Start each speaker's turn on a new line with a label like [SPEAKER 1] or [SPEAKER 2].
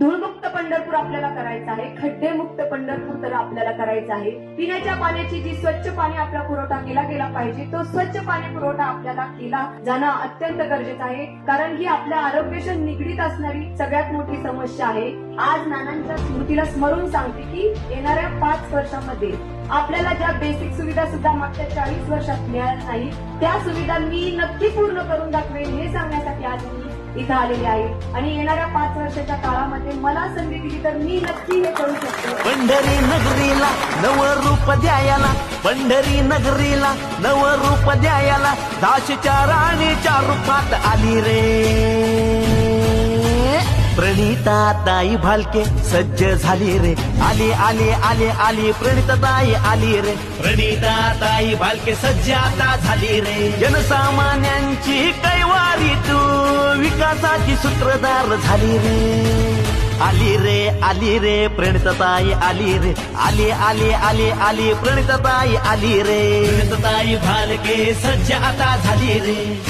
[SPEAKER 1] धूळमुक्त पंढरपूर आपल्याला करायचं आहे खड्डेमुक्त पंढरपूर तर आपल्याला करायचं आहे. पिण्याच्या पाण्याची जी स्वच्छ पाणी आपला पुरवठा केला गेला पाहिजे तो स्वच्छ पाणी पुरवठा आपल्याला केला जाणं अत्यंत गरजेचं आहे. कारण ही आपल्या आरोग्याशी निगडीत असणारी सगळ्यात मोठी समस्या आहे. आज नानांच्या स्मृतीला स्मरून सांगते की येणाऱ्या पाच वर्षामध्ये आपल्याला ज्या बेसिक सुविधा सुद्धा मागच्या चाळीस वर्षात मिळाल्या नाही त्या सुविधा मी नक्की पूर्ण करून दाखवेन हे सांगण्यासाठी आज इथं आलेली आहे. आणि येणाऱ्या पाच वर्षाच्या काळामध्ये मला संधी दिली तर मी नक्की हे करू शकतो.
[SPEAKER 2] पंढरी नगरीला नव रूप द्यायला पंढरी नगरीला नव रूप द्यायला दाशीच्या राणीच्या रूपात आली रे. प्रणिता ताई भालके सज्ज झाली रे. आली आली आली आली प्रणिता ताई आली रे. प्रणिता ताई भालके सज्ज आता झाली रे. जनसामान्यांची कैवारी विकासाची सूत्रधार झाली रे. आली रे आली रे प्रणितताई आली रे. आली आली आली आली प्रणितताई आली रे. प्रणितताई भालके सज्ज आता झाली रे.